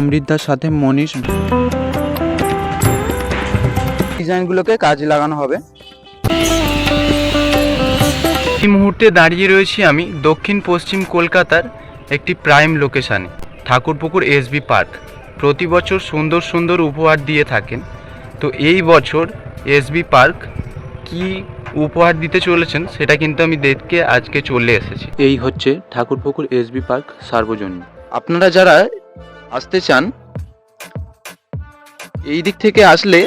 সমৃদ্ধার সাথে মনীষ ডিজাইনগুলোকে কাজে লাগানো হবে। এই মুহূর্তে দাঁড়িয়ে রয়েছি আমি দক্ষিণ পশ্চিম কলকাতার একটি প্রাইম লোকেশানে ঠাকুরপুকুর এসবি পার্ক। প্রতি বছর সুন্দর সুন্দর উপহার দিয়ে থাকেন। তো এই বছর এসবি পার্ক কি উপহার দিতে চলেছেন সেটা কিন্তু আমি দেখতে আজকে চলে এসেছি। এই হচ্ছে ঠাকুরপুকুর এসবি পার্ক সার্বজনীন। আপনারা যারা আসতে চান, এই দিক থেকে আসলে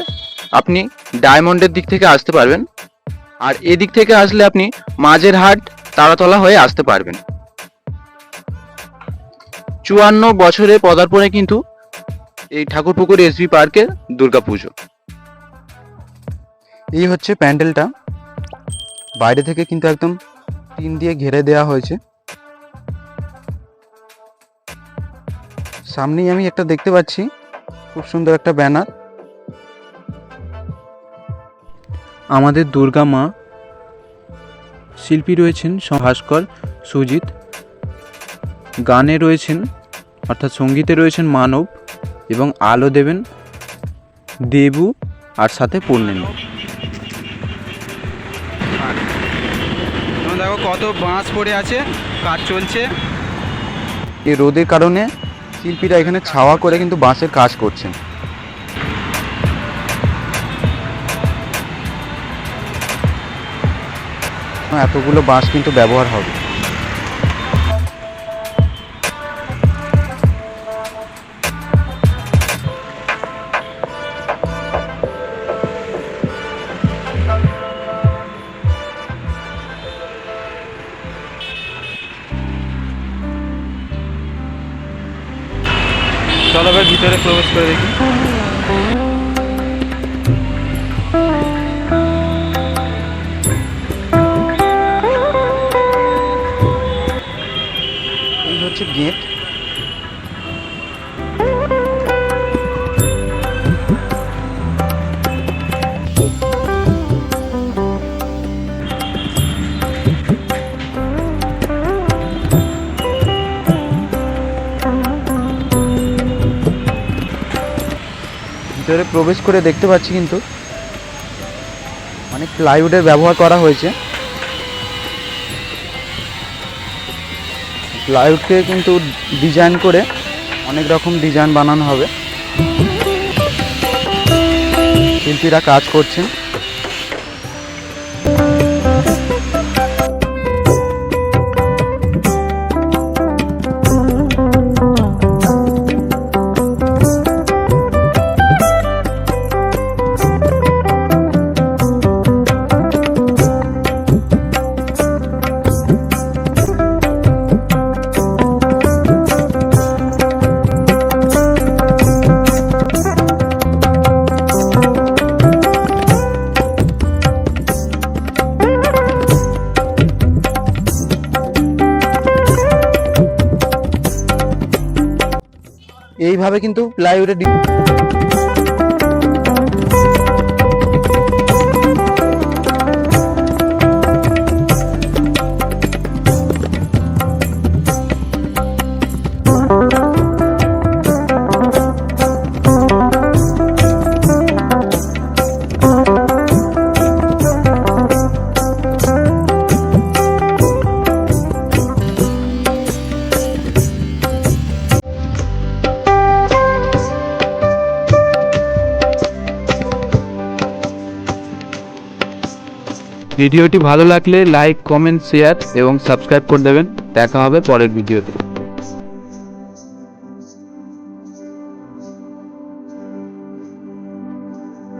আপনি ডায়মন্ডের দিক থেকে আসতে পারবেন। আর এদিক থেকে আসলে আপনি মাঝের হাট তারাতলা হয়ে আসতে পারবেন। চুয়ান্ন বছরে পদার্পণে কিন্তু এই ঠাকুরপুকুর এসবি পার্কের দুর্গাপুজো। এই হচ্ছে প্যান্ডেলটা। বাইরে থেকে কিন্তু একদম টিন দিয়ে ঘিরে দেওয়া হয়েছে। সামনেই আমি একটা দেখতে পাচ্ছি। খুব সুন্দর একটা ব্যানার। আমাদের দুর্গা মা শিল্পী রয়েছেন ভাস্কর সুজিত। গানে রয়েছেন অর্থাৎ সঙ্গীতে রয়েছেন মানব এবং আলো দেবেন দেবু আর সাথে পূর্ণেন্দু তোমরা দেখো কত বাঁশ পড়ে আছে কাজ চলছে। এই রোদের কারণে শিল্পীরা এখানে ছাওয়া করে কিন্তু বাঁশের কাজ করছেন। এতগুলো বাঁশ কিন্তু ব্যবহার হবে। চলো এবার ভিতরে প্রবেশ করে দেখি। এই হচ্ছে গেট। ভিতরে প্রবেশ করে দেখতে পাচ্ছি কিন্তু অনেক প্লাইউডের ব্যবহার করা হয়েছে। প্লাইউডকে কিন্তু ডিজাইন করে অনেক রকম ডিজাইন বানানো হবে। শিল্পীরা কাজ করছেন। এইভাবে কিন্তু প্লাইউডের ভিডিওটি ভালো লাগলে লাইক কমেন্ট শেয়ার এবং সাবস্ক্রাইব করে দেবেন। দেখা হবে পরের ভিডিওতে।